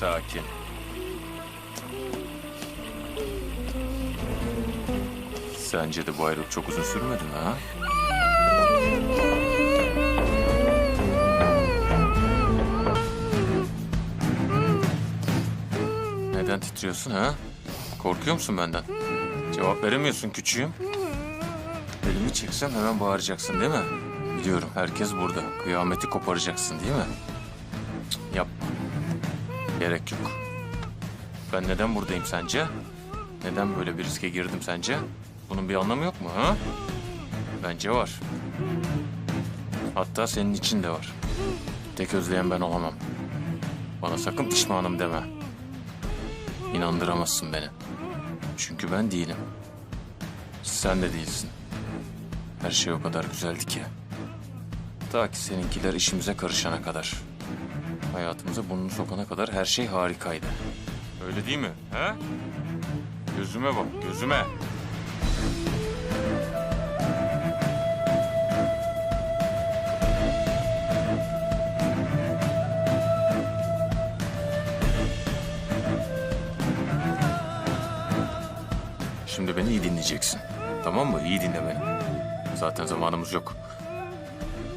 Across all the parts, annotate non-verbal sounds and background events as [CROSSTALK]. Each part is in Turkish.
sakin. Sence de bu ayrılık çok uzun sürmedi mi ha? Neden titriyorsun ha? Korkuyor musun benden? Cevap veremiyorsun küçüğüm. Elimi çeksem hemen bağıracaksın değil mi? Biliyorum herkes burada. Kıyameti koparacaksın değil mi? Gerek yok. Ben neden buradayım sence? Neden böyle bir riske girdim sence? Bunun bir anlamı yok mu ha? Bence var. Hatta senin için de var. Tek özleyen ben olamam. Bana sakın pişmanım deme. İnandıramazsın beni. Çünkü ben değilim. Sen de değilsin. Her şey o kadar güzeldi ki. Ta ki seninkiler işimize karışana kadar. Hayatımıza burnunu sokana kadar her şey harikaydı. Öyle değil mi? He? Gözüme bak, gözüme. Şimdi beni iyi dinleyeceksin. Tamam mı? İyi dinle beni. Zaten zamanımız yok.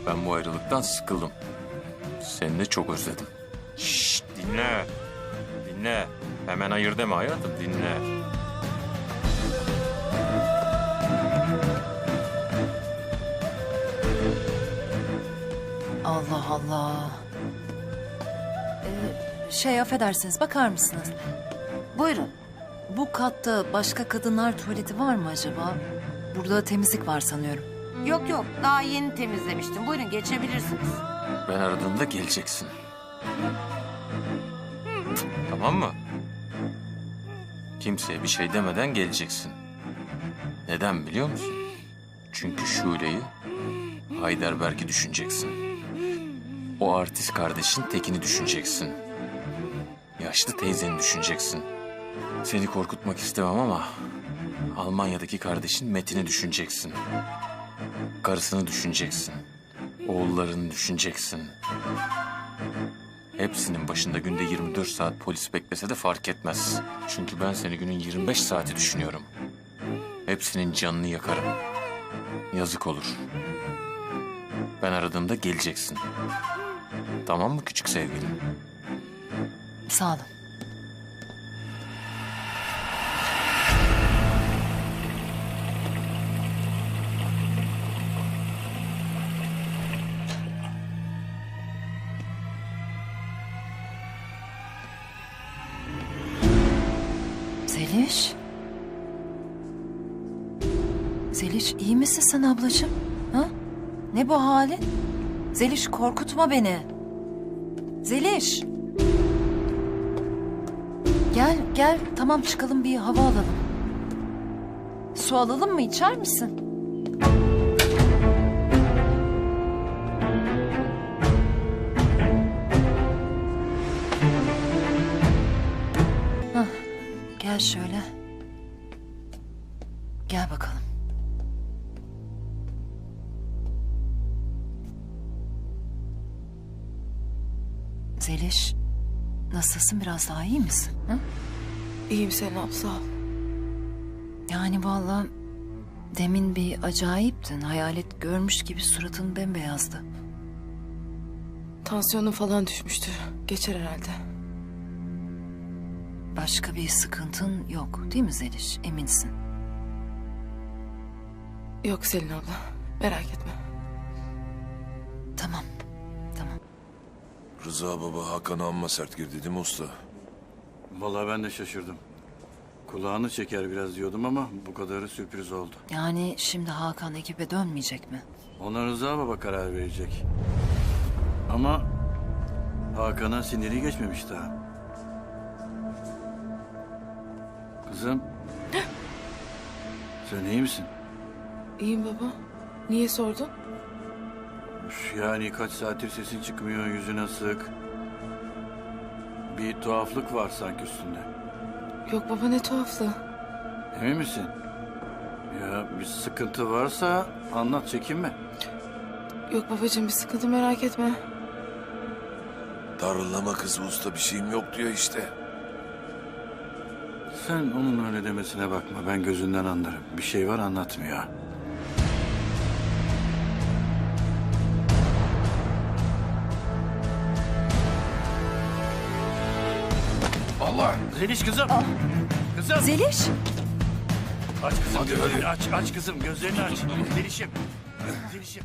Ben bu ayrılıktan sıkıldım. Seni de çok özledim. Şşş dinle. Dinle. Hemen hayır deme hayatım dinle. Allah Allah. Ee, şey affedersiniz bakar mısınız? Buyurun. Bu katta başka kadınlar tuvaleti var mı acaba? Burada temizlik var sanıyorum. Yok yok daha yeni temizlemiştim. Buyurun geçebilirsiniz. Ben aradığımda geleceksin. Tamam mı? Kimseye bir şey demeden geleceksin. Neden biliyor musun? Çünkü Şule'yi, Heidelberg'i düşüneceksin. O artist kardeşin tekini düşüneceksin. Yaşlı teyzeni düşüneceksin. Seni korkutmak istemem ama Almanya'daki kardeşin Metin'i düşüneceksin. Karısını düşüneceksin. Oğullarını düşüneceksin. Hepsinin başında günde 24 saat polis beklese de fark etmez. Çünkü ben seni günün 25 saati düşünüyorum. Hepsinin canını yakarım. Yazık olur. Ben aradığımda geleceksin. Tamam mı küçük sevgilim? Sağ olun. Zeliş. Zeliş iyi misin sen ablacığım? Ha? Ne bu halin? Zeliş korkutma beni. Zeliş. Gel gel tamam çıkalım bir hava alalım. Su alalım mı içer misin? Gel şöyle. Gel bakalım. Zeliş, nasılsın biraz daha iyi misin? Hı? İyiyim abla sağ ol. Yani vallahi demin bir acayiptin. Hayalet görmüş gibi suratın bembeyazdı. Tansiyonun falan düşmüştü. Geçer herhalde. Başka bir sıkıntın yok değil mi Zeliş? Eminsin. Yok Selin abla. Merak etme. Tamam. Tamam. Rıza baba Hakan'a amma sert girdi değil mi usta? Vallahi ben de şaşırdım. Kulağını çeker biraz diyordum ama bu kadarı sürpriz oldu. Yani şimdi Hakan ekibe dönmeyecek mi? Ona Rıza Baba karar verecek. Ama Hakan'a siniri geçmemiş daha. Kızım. [GASPS] Sen iyi misin? İyiyim baba. Niye sordun? Üf, Yani kaç saattir sesin çıkmıyor, yüzün asık. Bir tuhaflık var sanki üstünde. Yok baba ne tuhaflığı. Emin misin? Ya bir sıkıntı varsa anlat çekinme. Yok babacığım bir sıkıntı merak etme. Darılama kızı usta bir şeyim yok diyor işte. Sen onun öyle demesine bakma. Ben gözünden anlarım. Bir şey var anlatmıyor. Allah! Zeliş kızım. Kızım. Zeliş. Aç kızım Hadi, gözlerini hadi. aç. Aç kızım gözlerini aç. Zelişim. Zelişim